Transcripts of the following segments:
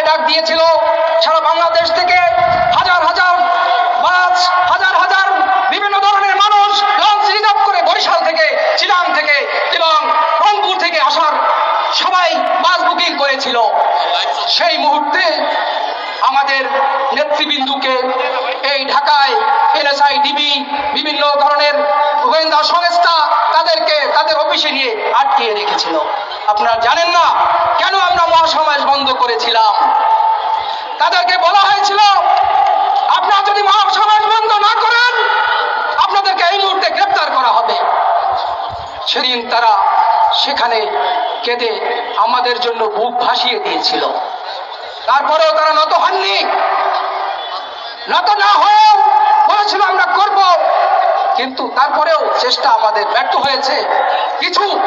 সভায় ডাক দিয়েছিল। সারা বাংলাদেশ থেকে হাজার হাজার বাস হাজার হাজার বিভিন্ন ধরনের মানুষ লঞ্চ রিজার্ভ করে বরিশাল থেকে চিরাং থেকে এবং রংপুর থেকে আসার সবাই বাস বুকিং করেছিল। সেই মুহূর্তে আমাদের নেতৃবৃন্দুকে এই ঢাকায় এনএসআই ডিবি আপনারা জানেন না কেন আমরা মহাসমাজ বন্ধ করেছিলাম? তাদেরকে বলা হয়েছিল, আপনারা যদি মহাসমাজ বন্ধ না করেন, আপনাদেরকে এই মুহূর্তে গ্রেপ্তার করা হবে। সেদিন তারা সেখানে কেঁদে আমাদের জন্য বুক ভাসিয়ে দিয়েছিল। তারপরেও তারা নত হননি। নত না হয়েও বলেছিল, আমরা করব। কিন্তু তারপরেও চেষ্টা আমাদের ব্যর্থ হয়েছে। কিছু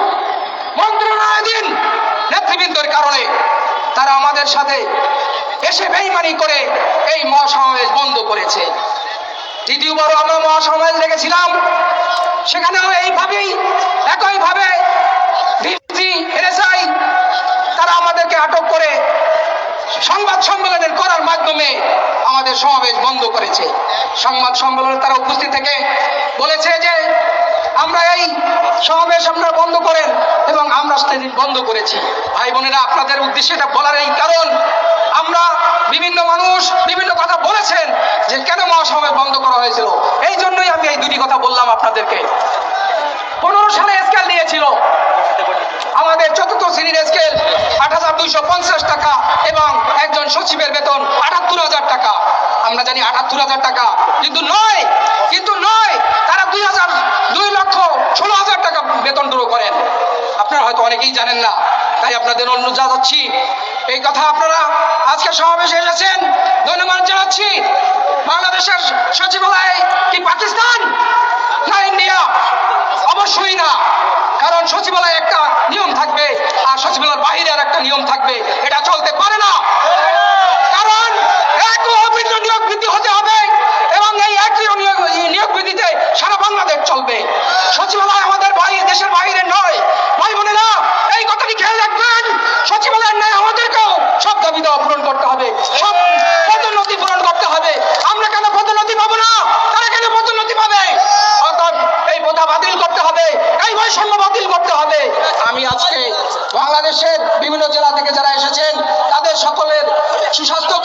নেতৃবৃন্দের কারণে তারা আমাদের সাথে এসে বেইমানি করে এই মহাসমাবেশ বন্ধ করেছে। দ্বিতীয়বারও আমরা মহাসমাবেশ রেখেছিলাম সেখানেও এইভাবেই, একইভাবে এনএসআই তারা আমাদেরকে আটক করে সংবাদ সম্মেলনের করার মাধ্যমে আমাদের সমাবেশ বন্ধ করেছে। সংবাদ সম্মেলনে তারা উপস্থিত থেকে বলেছে আমরা এই সমাবেশ আমরা বন্ধ করেন এবং আমরা সেদিন বন্ধ করেছি। ভাই বোনেরা, আপনাদের উদ্দেশ্যে এটা বলার এই কারণ, আমরা বিভিন্ন মানুষ বিভিন্ন কথা বলেছেন যে কেন মহাসমাবেশ বন্ধ করা হয়েছিল। এই জন্যই আমি এই দুটি কথা বললাম আপনাদেরকে। পনেরো সালে স্কেল নিয়েছিল। আমাদের চতুর্থ শ্রেণির স্কেল আট হাজার দুইশো পঞ্চাশ টাকা এবং একজন সচিবের বেতন আটাত্তর হাজার টাকা। জানি আটাত্তর হাজার টাকা। কিন্তু নয় কিন্তু নয়, তারা দুই হাজার, দুই লক্ষ ষোলো হাজার টাকা বেতন শুরু করেন। আপনারা হয়তো অনেকেই জানেন না, তাই আপনাদের অনুরোধ জানাচ্ছি। এই কথা আপনারা আজকে সমাবেশে এসেছেন, ধন্যবাদ জানাচ্ছি। বাংলাদেশের সচিবালয় কি পাকিস্তান না ইন্ডিয়া? অবশ্যই না, কারণ সচিবালয়ে একটা নিয়ম থাকবে, আর সচিবালয়ের বাইরে আর একটা নিয়ম থাকবে, এটা চলতে পারে না। বৈষম্য বাতিল করতে হবে। আমি আজকে বাংলাদেশের বিভিন্ন জেলা থেকে যারা এসেছেন, তাদের সকলের সুস্বাস্থ্য